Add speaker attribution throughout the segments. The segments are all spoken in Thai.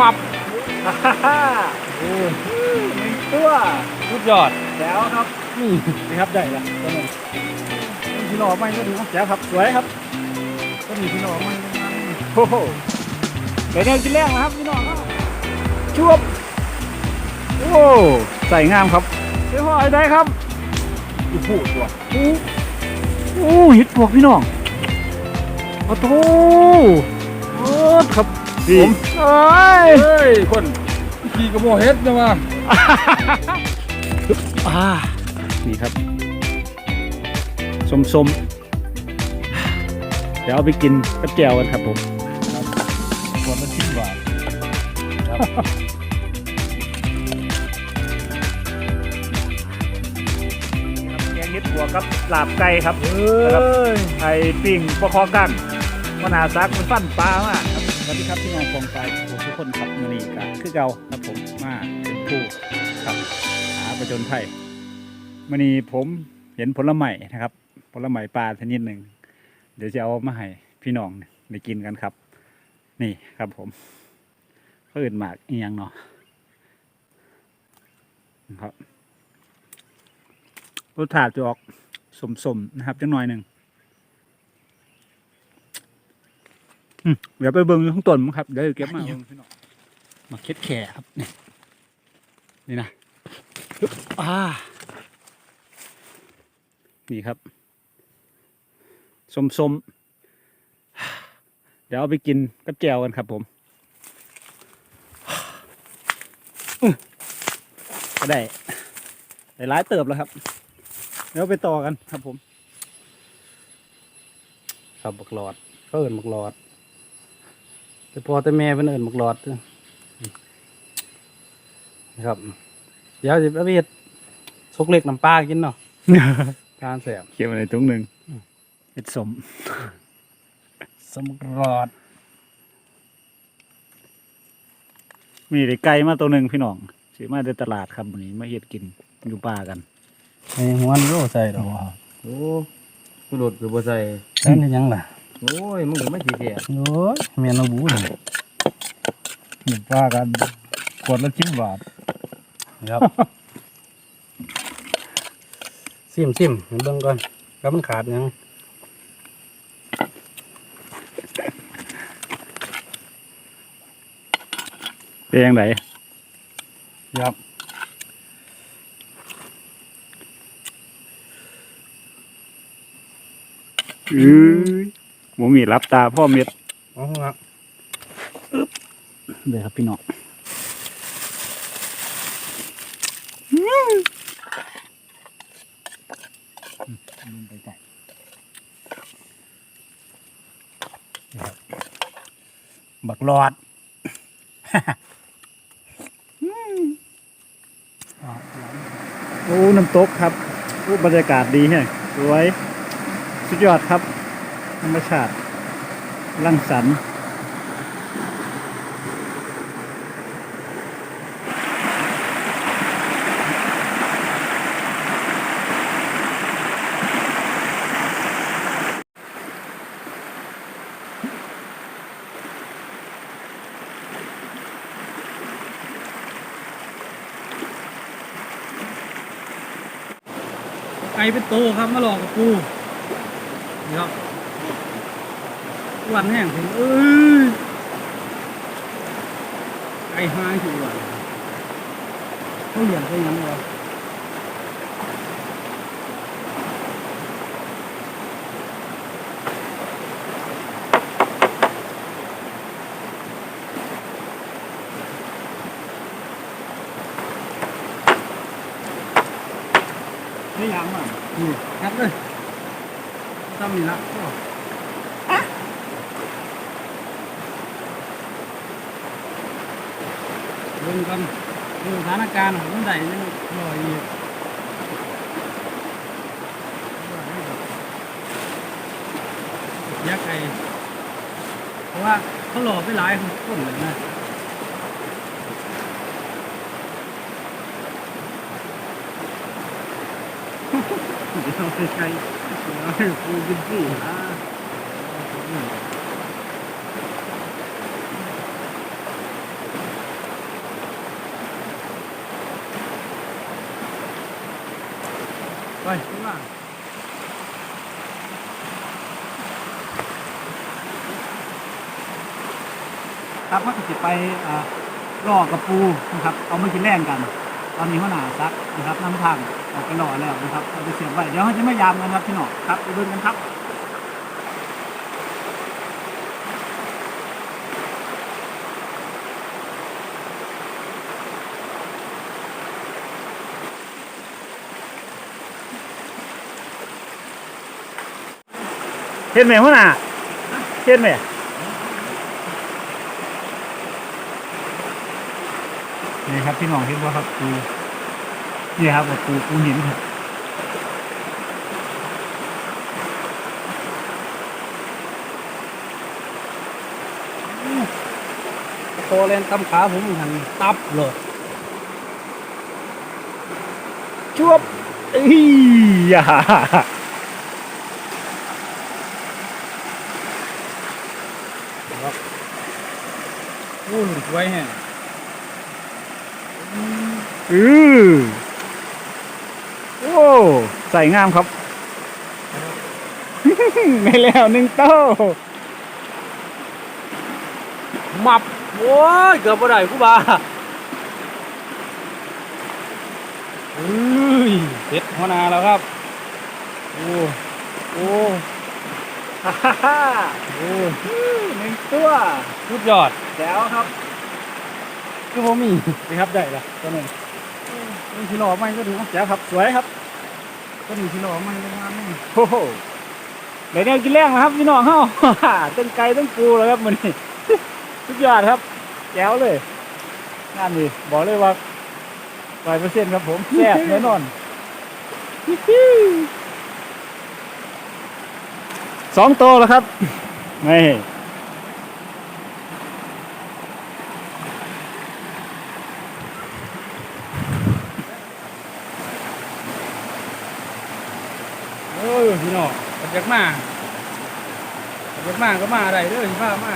Speaker 1: มับ
Speaker 2: ฮ่าฮ่าฮ่า
Speaker 1: โอ้
Speaker 2: หนึ่งตัว
Speaker 1: สุดยอด
Speaker 2: แล้วครับ
Speaker 1: นี่
Speaker 2: นี่ครับได้ละตัวหนึงพี่น้องไม่ก็ดูนะแจ๋วครับสวยครับ
Speaker 1: ก็มีพี่น้องมัน
Speaker 2: โอ้โหเดี๋ยวเนี่ยกินแรงนะครับพี่น้องครับชวบโอ้ใส่งามครับเฮ้ยพ่อไอ้ได้ครับโอ้โหตัวโอ้โอ้เห็ดปวกพี่น้องโอ้โหโอ้ครับ
Speaker 1: พี่
Speaker 2: ผมเอ้ย
Speaker 1: เฮ้ยคนขี่กระโมเฮ็ดนะมา
Speaker 2: อ่านี่ครับสมๆเดี๋ยวเอาไปกินกับแจ่วกันครับผม
Speaker 1: ขวดละสิบบาท
Speaker 2: แกงเห็ดปวกครับลาบไก่ครับ
Speaker 1: เอ้ย
Speaker 2: ไอ้ปิ่งปลาคอกันมนาซักมันฟันปลามากครับ สวัสดีครับพี่น้องฟองไปทุกคนครับมือนี้ก็คือเก่าครับผมมาเป็นผู้ครับหาประจนไทยมือนี้ผมเห็นผลไม้นะครับ ผลไม้ปลาชนิดหนึ่งเดี๋ยวจะเอามาให้พี่น้องได้กินกันครับ นี่ครับผมเขาอื่นหมากอียังเนาะครับรสชาติจะออกสมๆนะครับจังหน่อยหนึ่ง อืม เดี๋ยวไปเบิ่งข้างต้นมั้งครับเดี๋ยวเก็บมาเบิ่งพี่น้องมาเค็ดแข่ครับ นี่นี่นะปึ๊บอ่านี่ครับส้มๆ เดี๋ยวเอาไปกินกับแจวกันครับผมอื้อก็ได้ได้หลายเติบแล้วครับ เดี๋ยวไปต่อกันครับผม
Speaker 3: ครับบักหลอดเขาเอิ้นบักหลอด แต่พอแต่แม่เพิ่นเอิ้นบักหลอดเด้อนะครับ เดี๋ยวสิเอาไปเฮ็ดซกเล็กน้ำปลากินเนาะทานแซ่บ
Speaker 2: เขียนมาในถุงหนึ่งเห็ดสม
Speaker 3: สมบักหลอด
Speaker 2: มีได้ไก่มาตัวหนึ่งพี่น้องซื้อมาในตลาดครับวันนี้มาเฮ็ดกินอยู่ป่ากัน
Speaker 3: ในหัวนี่โลใส่ดอก
Speaker 4: โอ้กระโดดคือบ่ใส่
Speaker 3: ใส่นี่ยังล่ะ
Speaker 4: โอ้ยมึงก็ไม่สิเสีย
Speaker 3: โอ้ยแม่นเอาบูนี่
Speaker 1: หนึ่งป้ากันขวดละสิบบาท
Speaker 3: ครับซิมซิมเห็นเบิ่งก่อนแล้วมันขาดหยัง
Speaker 2: เป็นยังไง
Speaker 3: ครับ
Speaker 2: อือ หมูมีรับตาพ่อเม็ด
Speaker 3: เอาละ
Speaker 2: เลยครับพี่น้องไปไก่
Speaker 3: บักหลอด
Speaker 2: โอ้ น้ำตกครับ โอ้ บรรยากาศดีแฮะสวย สุดยอดครับธ รรมชาติรังสรรค์
Speaker 3: ไก่เป็นโตครับมาหลอกกับกูนี่ครับ วันแห้งถึงเอ้ยไก่หายถึงวันเขาเหลี้ยงไปยังวะนี่ยังอะนี่ครับเลยทำนี่ละ เบิ่งกันดูสถานการณ์ของคนใดยังรอยอีกยักษ์ไก่เพราะว่าเขาหลอกไปหลายคนเลยนะเอาไปใช้เอาไปปูกินสิอ่า ไปขึ้นมา
Speaker 2: ครับก็จะ ไปอ่าล่อกับปูนะครับ เอามากินแรงกัน ตอนนี้หัวหน้าซักนะครับน้ำทางออกไปล่อแล้วนะครับเอาไปเสียบไว้เดี๋ยวเขาจะไม่ยามกันครับพี่หนอกครับไปดูกันครับเห็นไหมหัวหน้าเห็นไหม ครับพี่น้องเห็นว่าครับปูนี่ครับปูปูหินครับ
Speaker 3: โตเลนตำขาผมหันตับเลย
Speaker 2: จวบอียา
Speaker 3: อู้หลุดไว้แฮะ
Speaker 2: อือโอ้ใส่งามครับ ไม่แล้วหนึ่งโต้
Speaker 3: มับ โอ้ย เกือบบ่ได้กูบาเอ้ยเด็ดหัวหนาแล้วครับ โอ้โอ้
Speaker 2: ฮ่าฮ่าฮ่า
Speaker 3: โอ้
Speaker 2: หนึ่งตัว
Speaker 3: สุดยอด
Speaker 2: แล้วครับ
Speaker 3: คือผมมี
Speaker 2: นี่ครับได้ละตัวหนึ่ง
Speaker 3: มีที่หล่อไหมก็ดู
Speaker 2: แจ๋วครับสวยครับ
Speaker 3: ก็มีที่หล่อไหมก็งามนี่
Speaker 2: โอ้โหเดี๋ยวแนวกินแรงนะครับพี่น้องเฮาต้นไก่ต้นปูแล้วครับมันนี่สุดยอดครับแจ๋วเลยงานนี้บอกเลยว่าร้อยเปอร์เซ็นต์ครับผมแซ่บแน่นอนสองโตวแล้วครับนี่
Speaker 3: เออ พี่น้องกันจากมากันจากมาก็มาได้เด้อสิพามา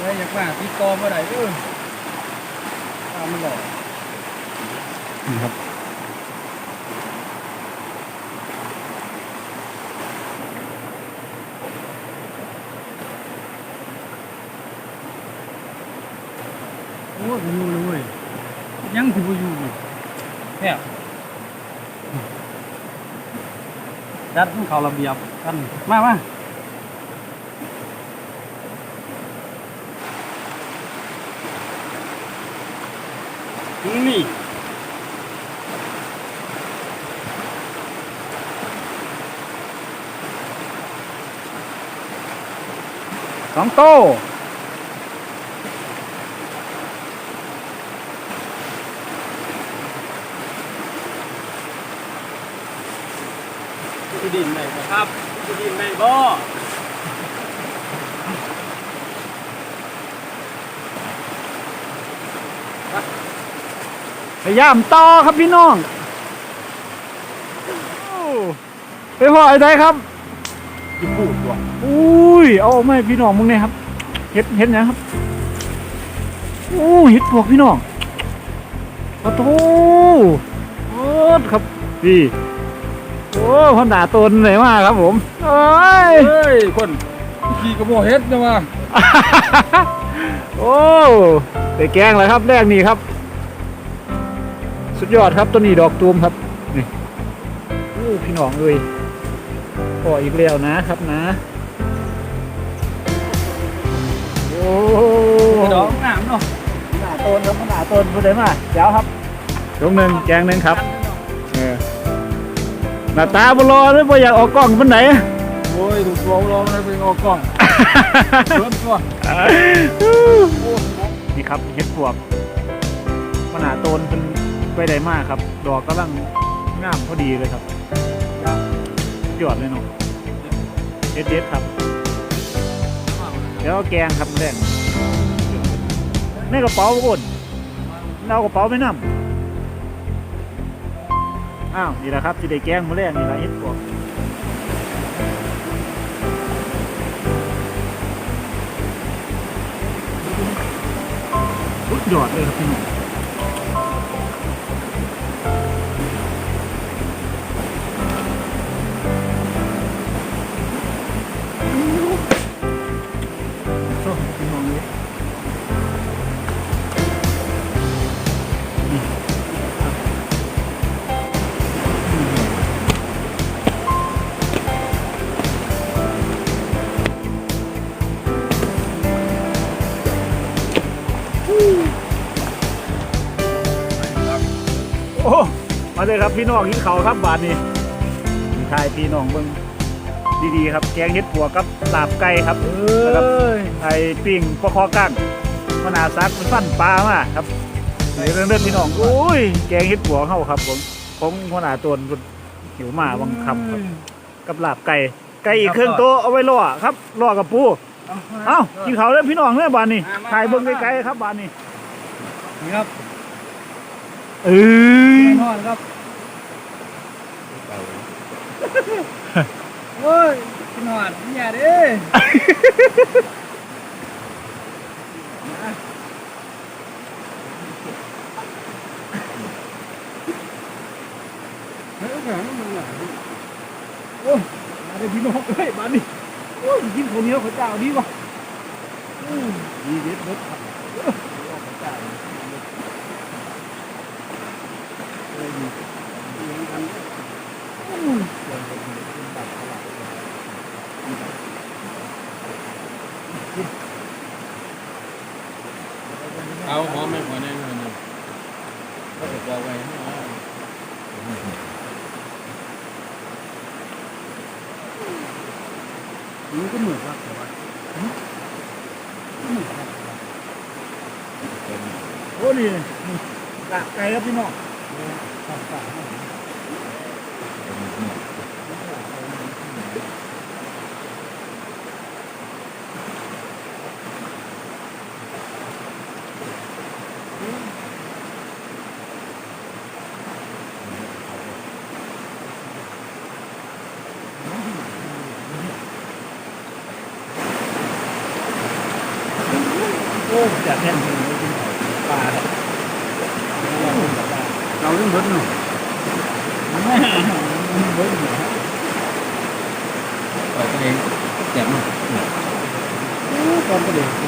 Speaker 3: เลยอยากมาติดต่อมาได้เด้อตามมันหล่อ
Speaker 2: นี่ครับ
Speaker 3: โอ้ยบ่อยู่เลยเว้ยยังสิบ่อยู่อยู่แค่ จัดมันเข้าระเบียบกันมามานี่
Speaker 2: สองโตว
Speaker 3: ที่ดินไหนบ่ครับที่ดินไหนบ่
Speaker 2: พยายามต่อครับพี่น้องโอ้ไปพ่อไอ้ไทยครับ
Speaker 3: อยู่พูดตัว
Speaker 2: อุ้ยเอาไม่พี่น้องมึงเนี่ยครับเห็ดเห็ดหยังครับโอ้เห็ดพวกพี่น้องโอ้โหโอ้ครับพี่ โอ้พันดาตนไหนมาครับผมเอ้ย
Speaker 3: เฮ้ยคนขี่กระโมเฮ็ดนะว่า
Speaker 2: โอ้ได้แกงแล้วครับแรกนี่ครับ สุดยอดครับตัวนี้ดอกตูมครับนี่โอ้พี่น้องเอ้ยพออีกแล้วนะครับนะโอ้
Speaker 3: ดอกน้ำเนาะ
Speaker 2: หน้าต้นครับหน้าต้นพูดได้มาเดี๋ยวครับยกหนึ่งแกงหนึ่งครับเออ หน้าตาบรอเลยบ่อยากออกกล้องมันไหน
Speaker 3: โอ้ยถูกตัวเราเลยเป็นออกกล้องเริ่มตัว
Speaker 2: นี่ครับเห็ดปวกขนาดโตนเป็นไปได้มากครับ ดอกกำลังงามพอดีเลยครับยอดเลยเนาะเด็ดเด็ดๆครับ เดี๋ยวเอาแกงครับแดงในกระเป๋าบนเอากระเป๋าไปนำ อ้าวนี่แหละครับที่ได้แกงมาแรกนี่แหละเห็ดปวกสุดยอดเลยครับพี่น้อง มาเลยครับพี่น้องกินเขาวครับบาทนี้ทายพี่น้องเบิ่งดีๆครับ แกงเห็ดปัวกับลาบไก่ครับ
Speaker 1: เอ้ย
Speaker 2: ไอ้ปิ้งปลาคอกั้งมะนาวซักมันฟันปลามาครับในเรื่องเรื่องพี่น้องโอ้ยแกงเห็ดปัวเข้าครับผมของหัวหน้าตัวนุ่นหิวมาวังคำครับ กับลาบไก่ไก่อีกเครื่องโตะเอาไว้ล่อครับล่อกับปูเอ้ากินเขาวเด้อพี่น้องเด้อบานนี้ถ่ายเบิ่งไกลๆครับบานนี้
Speaker 3: นี่ครับ
Speaker 2: เอ้ย
Speaker 3: นอนครับโอ้ยกินหอดอย่าเด้เฮ้ยแข็งมันหนา
Speaker 2: มาเลยพี่น้องเฮ้ยบานนี้โอ้ยกินข้าวเหนียวข้าวเจ้าดีวะอืมดีเด็ดเด็ดครับเออข้าวเจ้าอืม
Speaker 4: เอาหอมไม่พอแน่นอนก็จะบอกไว้
Speaker 3: มันก็เหมือนครับแต่ว่า
Speaker 2: โอ้นี่นี่ลาบไก่ครับพี่น้อง โอ้จะแน่นจริงเลยกินปลาครับ
Speaker 3: เราเรื่องรถหน่อย
Speaker 2: เบิ้ลหัว
Speaker 4: ปล่อยตัว เองแจ่ม
Speaker 2: ตอนกระเด็น
Speaker 4: ที่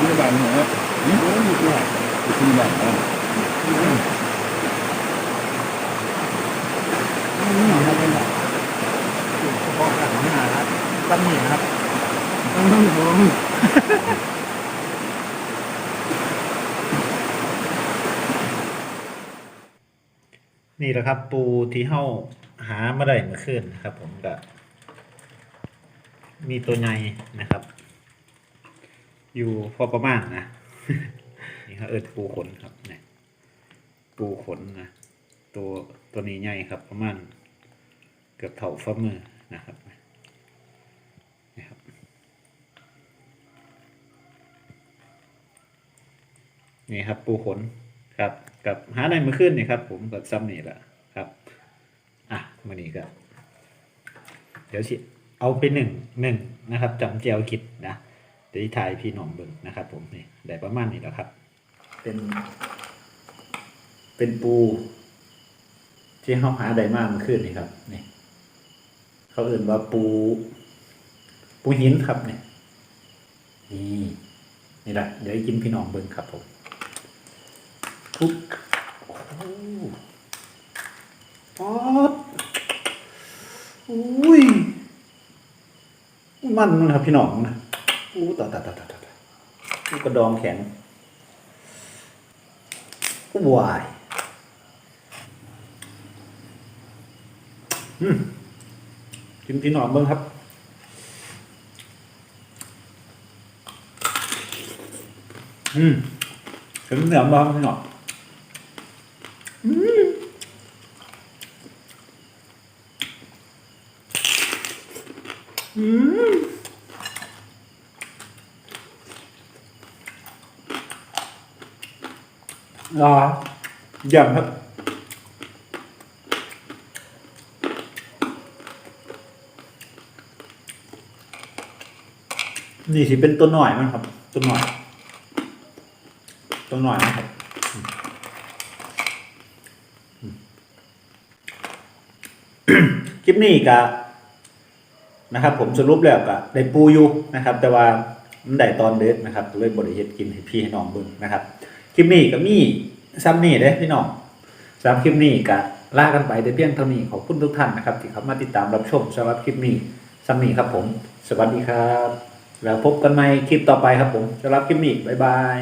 Speaker 4: ที่บ้านเหรอนี่โอ้ยที่บ้านที่บ้านอ๋อ
Speaker 2: นี่ครับเป็นแบบเฉพาะการหาครับตั้งนี่นะครับ
Speaker 3: ต้องผม
Speaker 2: นี่แหละครับ ปูที่เฮาหามาได้เมื่อคืนนะครับ ผมก็ มีตัวใหญ่นะครับ อยู่พอประมาณนะนี่ครับเอิดปูขนครับเนี่ยปูขนนะตัวตัวนี้ใหญ่ครับ ประมาณเกือบเท่าฝ่ามือนะครับนี่ครับนี่ครับปูขนครับ กับหาได้เมื่อคืนนี่ครับ ผมกับซ้ำนี่แหละครับ อะมื่อนี้ก็เดี๋ยวสิ เอาไปหนึ่งหนึ่งนะครับจำเจียวคิดนะเดี๋ยวถ่ายพี่น้องเบิ่งนะครับ ผมนี่ได้ประมาณนี้แล้วครับ เป็น เป็นปู ที่เขาหาได้มากมื่อคืนนี่ครับนี่เขาเอื่นว่าปู ปูหินครับเนี่ยนี่นี่แหละเดี๋ยวกินพี่น้องเบิ่งครับผมปุ๊บโอ้โหป๊อดอุ้ย มันนะครับพี่น้องนะอู้ต่อต่อต่อต่อต่ออู้กระดองแข็งวายอืมกินพี่หนอมเบิ้งครับอืมถึงเหนือบ้างพี่หนอมอืม อืมอ่ย่างครับนี่สิเป็นตัวหน่อยมั้งครับ ตัวหน่อย ตัวหน่อยนะครับคลิปนี้กะ นะครับ ผมสรุปแล้วกะได้ปูอยู่นะครับ แต่ว่ามันได้ตอนเด็ดนะครับเลยบริเหตุกินให้พี่ให้น้องเบิ่งนะครับ คลิปนี้ก็มีซ้ำนี่เด้พี่น้องสำหรับคลิปนี้กะลากันไปแต่เพียงเท่านี้ขอบคุณทุกท่านนะครับ ที่เข้ามาติดตามรับชมสำหรับคลิปนี้ซ้ำนี่ครับผม สวัสดีครับ แล้วพบกันใหม่คลิปต่อไปครับผมสำหรับคลิปนี้บ๊ายบาย